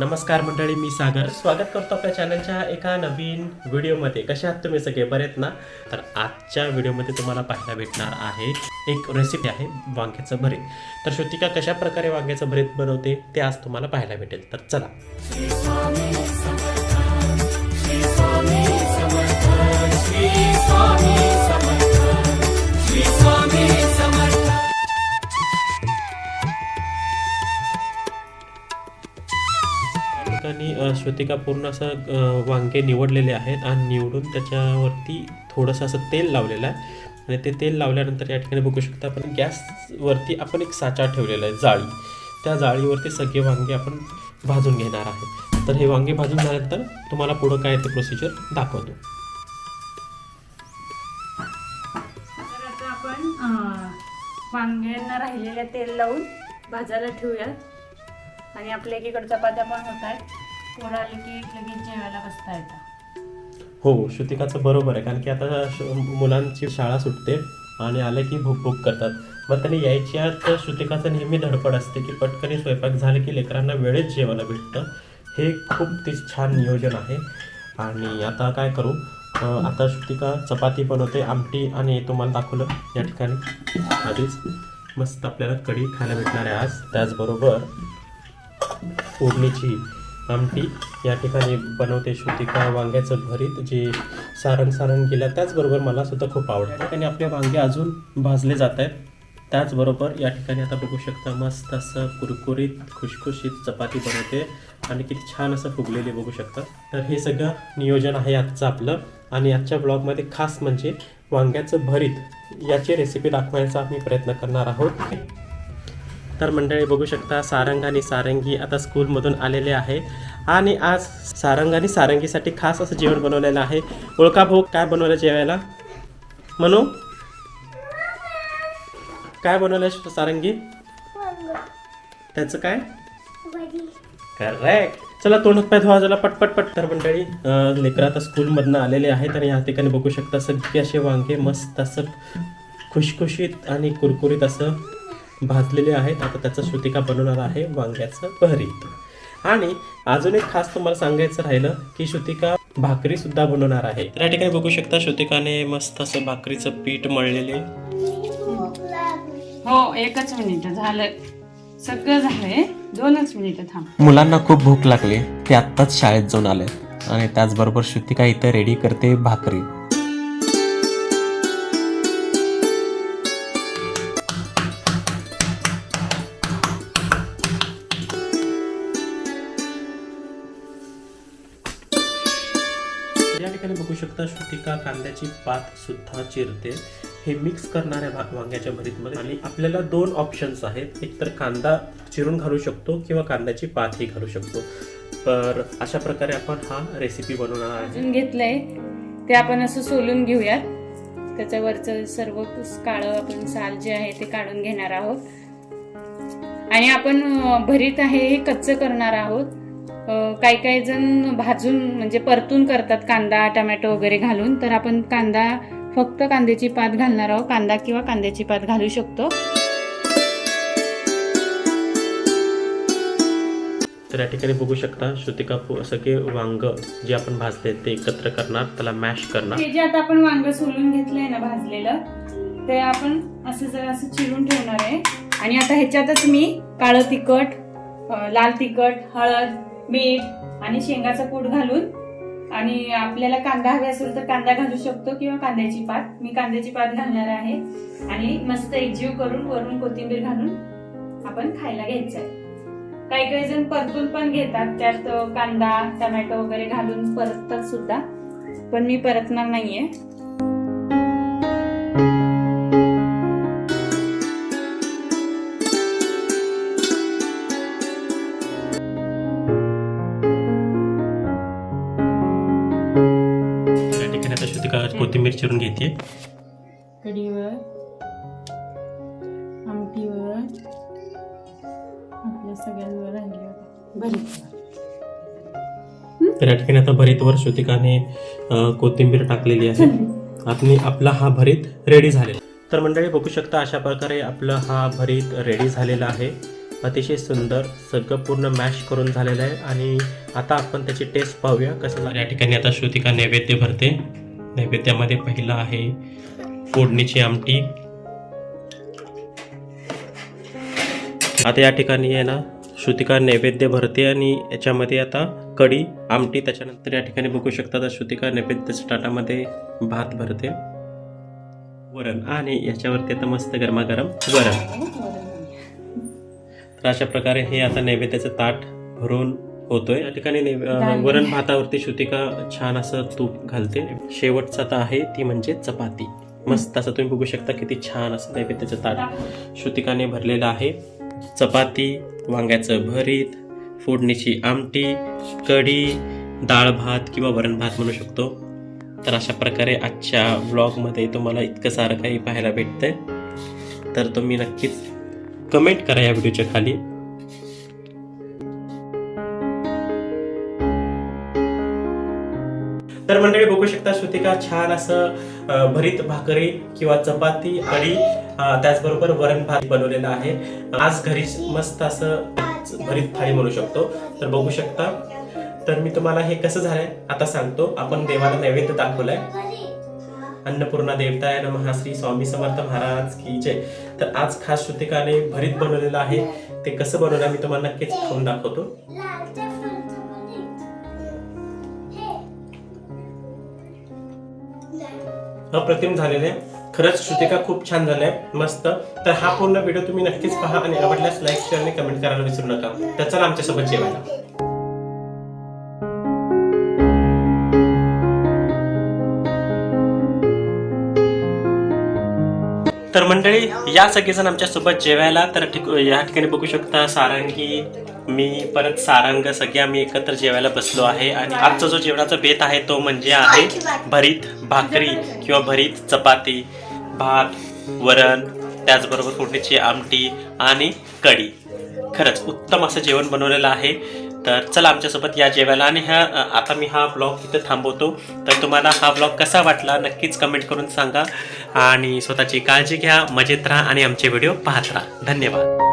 नमस्कार मंडळी मी सागर. स्वागत करतो आपल्या चॅनलच्या एका नवीन व्हिडिओमध्ये कसे आहात तुम्ही सगळे? बरेत ना? तर आजच्या व्हिडिओमध्ये तुम्हाला पाहायला भेटणार आहे एक रेसिपी आहे वांग्याचं भरीत तर श्रुतिका कशा प्रकारे वांग्याचं भरीत बनवते ते आज तुम्हाला पाहायला भेटेल. तर चला. ठिकाणी श्रुतिका पूर्ण असं वांगे निवडलेले आहेत आणि निवडून त्याच्यावरती थोडंसं असं तेल लावलेलं आहे. आणि ते तेल लावल्यानंतर या ठिकाणी बघू शकता आपण गॅसवरती आपण एक साचा ठेवलेला आहे जाळी. त्या जाळीवरती सगळे वांगे आपण भाजून घेणार आहे. तर हे वांगे भाजून झाल्यानंतर तुम्हाला पुढं काय ते प्रोसिजर दाखवतो. तर आता आपण वांग्यांना राहिलेलं तेल लावून भाजायला ठेवूयात. आणि आपल्या एकीकडे चपात्या पण होत आहेत. पोरं आले की लगेच जेवायला बसता येतं. हो श्रुतिकाचं बरोबर आहे कारण की आता श- मुलांची शाळा सुटते आणि आले की भूक भूक करतात. मग त्यांनी यायच्या तर श्रुतिकाचं नेहमी धडपड असते की पटकनी स्वयंपाक झाले की लेकरांना वेळेत जेवायला भेटतं. हे खूप ते छान नियोजन आहे. आणि आता काय करू? आता श्रुतिका चपाती बनवते आमटी आणि तुम्हाला दाखवलं या ठिकाणी. आधीच मस्त आपल्याला कढी खायला भेटणार आहे आज. त्याचबरोबर फोडणीची आमटी. या ठिकाणी बनवते श्रुतिका वांग्याचं भरीत जे सारण सारण केलं त्याचबरोबर मला सुद्धा खूप आवडतं आणि ठिकाणी आपले वांगे अजून भाजले जात आहेत. त्याचबरोबर या ठिकाणी आता बघू शकता मस्त असं कुरकुरीत खुशखुशीत चपाती बनवते आणि किती छान असं फुगलेली बघू शकता. तर हे सगळं नियोजन आहे आजचं आपलं आणि आजच्या ब्लॉगमध्ये खास म्हणजे वांग्याचं भरीत याची रेसिपी दाखवायचा आम्ही प्रयत्न करणार आहोत. तर मंडळी बघू शकता सारंग आणि सारंगी आता स्कूलमधून आलेले आहे. आणि आज सारंग आणि सारंगीसाठी खास असं जेवण बनवलेलं आहे. ओळखा भाऊ काय बनवलं जेवायला? म्हणू काय बनवलं सारंगी? त्याचं काय? करेक्ट चला तोंड पाय धुवा झाला पटपट पट तर मंडळी लेकरं आता स्कूलमधनं आलेले आहेत आणि या ठिकाणी बघू शकता सगळे असे वांगे मस्त असं खुशखुशीत आणि कुरकुरीत असं भाजलेले आहेत. आता त्याचं श्रुतिका बनवणार आहे वांग्याचं भरीत आणि अजून एक खास तुम्हाला सांगायचं राहिलं की श्रुतिका भाकरी सुद्धा बनवणार आहे. तर या ठिकाणी बघू शकता श्रुतिकाने मस्त असं भाकरीचं पीठ मळलेले. हो एकच मिनिट झालं. सगळं झालंय. दोनच मिनिट थांब. मुलांना खूप भूक लागली ते आत्ताच शाळेत जाऊन आले आणि त्याचबरोबर श्रुतिका इथं रेडी करते भाकरी. बघू शकता. श्रुतिका कांद्याची पात सुद्धा चिरते. हे मिक्स करणाऱ्या भा- वांग्याच्या भरीतमध्ये आणि आपल्याला दोन ऑप्शन्स आहेत. एक तर कांदा चिरून घालू शकतो किंवा कांद्याची पातही घालू शकतो. तर अशा प्रकारे आपण हा रेसिपी बनवणार आहे घेतलंय. ते आपण असं सोलून घेऊयात. त्याच्यावरचं सर्व काळं आपण साल जे आहे ते काढून घेणार आहोत. आणि आपण भरीत आहे हे कच्चं करणार आहोत. काही काही जण भाजून म्हणजे परतून करतात कांदा टमॅटो वगैरे घालून. तर आपण कांदा फक्त कांद्याची पात घालणार आहोत. कांदा किंवा कांद्याची पात घालू शकतो. तर या ठिकाणी बघू शकता श्रुतिका सगळे वांग जे आपण भाजले ते एकत्र करणार त्याला मॅश करणार. हे जे आता आपण वांग सोलून घेतलंय ना भाजलेलं ते आपण असं जरा असं चिरून ठेवणार आहे. आणि आता ह्याच्यातच मी काळं तिखट लाल तिखट हळद मीठ आणि शेंगाचा कूट घालून आणि आपल्याला कांदा हवे असेल तर कांदा घालू शकतो किंवा कांद्याची पात. मी कांद्याची पात घालणार आहे. आणि मस्त एकजीव करून वरून कोथिंबीर घालून आपण खायला घ्यायचं आहे. काही काही जण परतून पण घेतात. त्यात कांदा टमॅटो वगैरे घालून परततात सुद्धा. पण मी परतणार नाहीये. कोथिंबीर चिरून घेते. कढीवर आमटीवर आपल्या सगळ्यांवर राहिले भरीत तर या ठिकाणी आता भरीतवर श्रुतिकाने कोथिंबीर टाकलेली आहे. आणि आपला हा भरीत रेडी झालेला. तर मंडळी बघू शकता अशा प्रकारे आपला हा भरीत रेडी झालेला आहे. अतिशय सुंदर सगळं पूर्ण मॅश करून झालेलं आहे. आणि आता आपण त्याची टेस्ट पाहूया. कसं या ठिकाणी आता श्रुतिका नैवेद्य भरते. नैवेद्यामध्ये पहिला आहे फोडणीची आमटी. आता या ठिकाणी आहे ना श्रुतिका नैवेद्य भरते आणि याच्यामध्ये आता कढी आमटी त्याच्यानंतर या ठिकाणी बघू शकता तर श्रुतिका नैवेद्याच्या ताटामध्ये भात भरते. वरण आणि याच्यावरती आता मस्त गरमागरम वरण. तर अशा प्रकारे हे आता नैवेद्याचं ताट भरून होतोय. या ठिकाणी. वरण भातावरती श्रुतिका छान असं तूप घालते. शेवटचा आता आहे ती म्हणजे चपाती. मस्त असं तुम्ही बघू शकता किती छान असं नैवेद्याचं ताट श्रुतिकाने भरलेलं आहे. चपाती वांग्याचं भरीत फोडणीची आमटी कढी डाळ भात किंवा वरण भात म्हणू शकतो. तर अशा प्रकारे आजच्या व्लॉगमध्ये तुम्हाला इतकं सारं काही पाहायला भेटतंय. तर तुम्ही नक्कीच कमेंट करा या व्हिडिओच्या खाली. तर मंडळी बघू शकता श्रुतिका छान असं भरीत भाकरी किंवा चपाती आणि त्याचबरोबर वरण भात बनवलेला आहे. आज घरी मस्त असं भरीत थाळी म्हणू शकतो. तर बघू शकता. तर मी तुम्हाला हे कसं झालंय आता सांगतो. आपण देवाला नैवेद्य दाखवलाय. अन्नपूर्णा देवताय नमः श्री स्वामी समर्थ महाराज की जय. तर आज खास श्रुतिकाने भरीत बनवलेलं आहे. ते कसं बनवलं मी तुम्हाला नक्कीच खाऊन दाखवतो. अप्रतिम झालेले. आहे खरंच श्रुतिका खूप छान झालंय मस्त. तर हा पूर्ण व्हिडिओ तुम्ही नक्कीच पहा आणि आवडल्यास लाईक शेअर आणि कमेंट करायला विसरू नका. तर चला आमच्यासोबत जेवायला. तर मंडळी या सगळेजण आमच्यासोबत जेवायला तर या ठिकाणी बघू शकता सारंगी मी परत सारंग सगळे आम्ही एकत्र जेवायला बसलो आहे आणि आजचा जो जेवणाचा बेत आहे तो म्हणजे आहे भरीत भाकरी किंवा भरीत चपाती भात वरण त्याचबरोबर फोडणीची आमटी आणि कढी. खरंच उत्तम असं जेवण बनवलेलं आहे. तर चला आमच्यासोबत या जेवायला आणि ह्या आता मी हा ब्लॉग इथं थांबवतो. तर तुम्हाला हा ब्लॉग कसा वाटला नक्कीच कमेंट करून सांगा. आणि स्वतःची काळजी घ्या मजेत राहा आणि आमचे व्हिडिओ पाहत राहा. धन्यवाद.